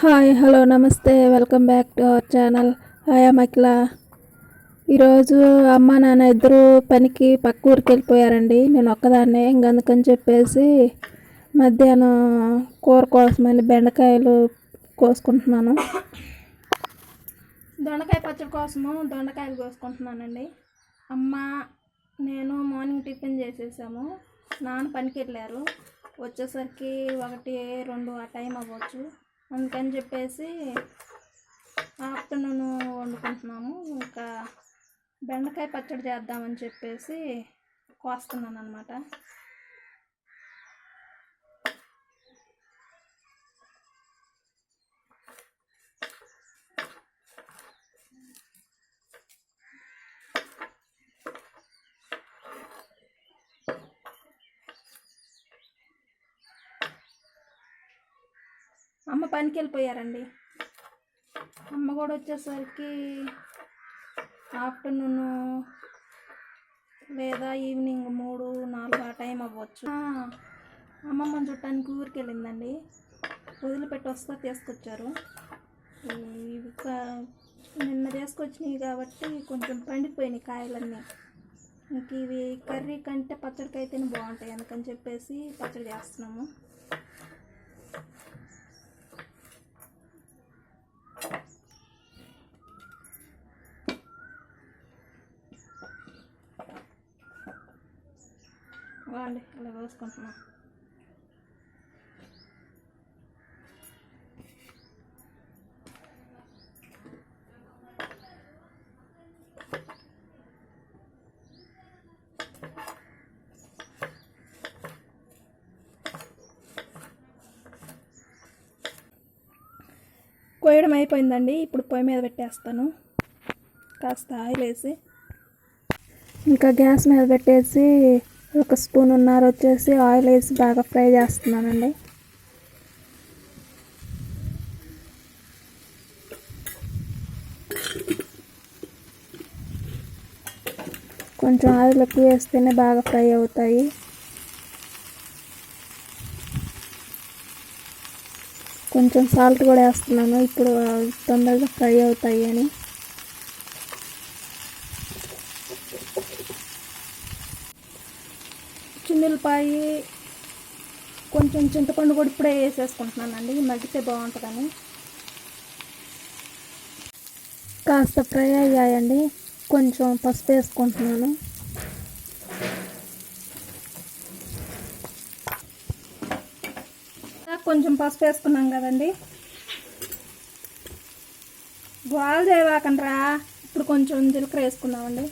Hi hello నమస్తే. Welcome back to our channel. Hi అమ్మకిల ఈరోజు అమ్మ నాన్న ఇద్దరు పనికి పక్క ఊరికి వెళ్ళిపోయారండి. నేను ఒక్కదాన్నే. ఇంకందుకని చెప్పేసి మధ్యాహ్నం కూర కోసమని బెండకాయలు కోసుకుంటున్నాను. దొండకాయ పచ్చడి కోసము దొండకాయలు కోసుకుంటున్నానండి. అమ్మ నేను మార్నింగ్ టిఫిన్ చేసేసాము. నాన్న పనికి వెళ్ళారు. వచ్చేసరికి ఒకటి రెండు ఆ టైం అవ్వచ్చు. అందుకని చెప్పేసి ఆఫ్టర్నూన్ వండుకుంటున్నాము. ఇంకా బెండకాయ పచ్చడి చేద్దామని చెప్పేసి కోస్తున్నాను అనమాట అమ్మ పనికి వెళ్ళిపోయారండి అమ్మ కూడా వచ్చేసరికి ఆఫ్టర్నూన్ లేదా ఈవినింగ్ మూడు నాలుగు ఆ టైం అవ్వచ్చు. అమ్మమ్మని చుట్టానికి ఊరికి వెళ్ళిందండి వదిలిపెట్టి వస్తా తీసుకొచ్చారు. ఇవి కా- నిన్న తీసుకొచ్చినాయి కాబట్టి కొంచెం పండిపోయినాయి కాయలన్నీ. ఇంక ఇవి కర్రీ కంటే పచ్చడికి అయితేనే బాగుంటాయి అందుకని చెప్పేసి పచ్చడి చేస్తున్నాము. వాండి ఇలా కోసుకుంటున్నాం కోయడం అయిపోయిందండి ఇప్పుడు పొయ్యి మీద పెట్టేస్తాను. కాస్త ఆయిల్ వేసి ఇంకా గ్యాస్ మీద పెట్టేసి ఒక స్పూన్ ఉన్నారు వచ్చేసి ఆయిల్ వేసి బాగా ఫ్రై చేస్తున్నానండి. కొంచెం ఆయిల్ ఎక్కువ వేస్తేనే బాగా ఫ్రై అవుతాయి. కొంచెం సాల్ట్ కూడా వేస్తున్నాను. ఇప్పుడు తొందరగా ఫ్రై అవుతాయి అని. చిన్నులపాయి కొంచెం చింతపండు కూడా ఇప్పుడే వేసేసుకుంటున్నానండి. మగ్గితే బాగుంటుందని. కాస్త ఫ్రై అయ్యాయండి. కొంచెం పసుపు వేసుకుంటున్నాను. కొంచెం పసుపు వేసుకున్నాం కదండి. గోల్ చేయవాకండ్రా ఇప్పుడు కొంచెం జీలకర్ర వేసుకున్నామండి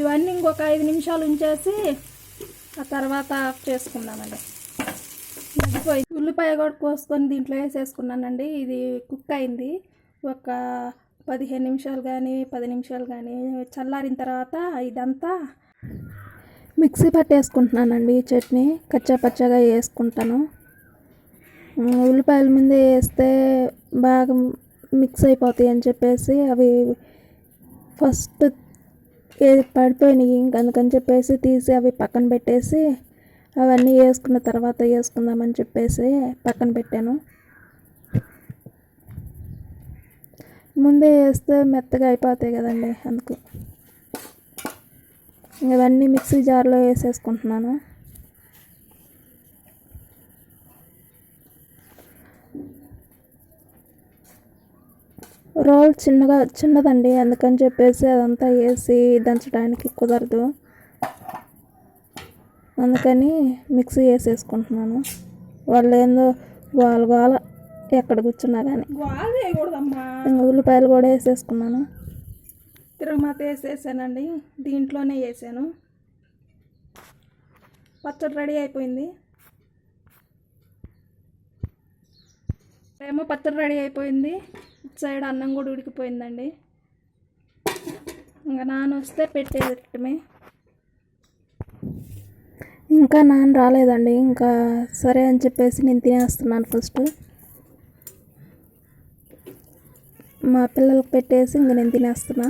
ఇవన్నీ ఇంకొక ఐదు నిమిషాలు ఉంచేసి ఆ తర్వాత ఆఫ్ చేసుకుందామండి. మగ్గిపోయి ఉల్లిపాయ కూడా కోసుకొని దీంట్లో వేసేసుకున్నానండి. ఇది కుక్ అయింది. ఒక పదిహేను నిమిషాలు కానీ పది నిమిషాలు కానీ చల్లారిన తర్వాత ఇదంతా మిక్సీ పట్టేసుకుంటున్నానండి ఈ చట్నీ. కచ్చా పచ్చగా వేసుకుంటాను. ఉల్లిపాయల ముందే వేస్తే బాగా మిక్స్ అయిపోతాయి అని చెప్పేసి అవి ఫస్ట్ పడిపోయినాయి ఇంక అందుకని చెప్పేసి తీసి అవి పక్కన పెట్టేసి అవన్నీ వేసుకున్న తర్వాత వేసుకుందామని చెప్పేసి పక్కన పెట్టాను. ముందే వేస్తే మెత్తగా అయిపోతాయి కదండి అందుకు. ఇవన్నీ మిక్సీ జార్లో వేసేసుకుంటున్నాను. రోల్ చిన్నగా చిన్నదండి. అందుకని చెప్పేసి అదంతా వేసి దంచడానికి కుదరదు అందుకని మిక్సీ వేసేసుకుంటున్నాను. వాళ్ళు ఏందో గోల గోల ఎక్కడ కూర్చున్నా కానీ ఇంకా ఉల్లిపాయలు కూడా వేసేసుకున్నాను. తిరగమాత వేసేసానండి. దీంట్లోనే వేసాను. పచ్చడి రెడీ అయిపోయింది. ఏమో పచ్చడి రెడీ అయిపోయింది. సైడ్ అన్నం కూడా ఉడికిపోయిందండి. ఇంకా నాన్న వస్తే పెట్టేటమే ఇంకా నాన్న రాలేదండి. ఇంకా సరే అని చెప్పేసి నేను తినేస్తున్నాను ఫస్ట్. మా పిల్లలకు పెట్టేసి ఇంక నేను తినేస్తున్నా.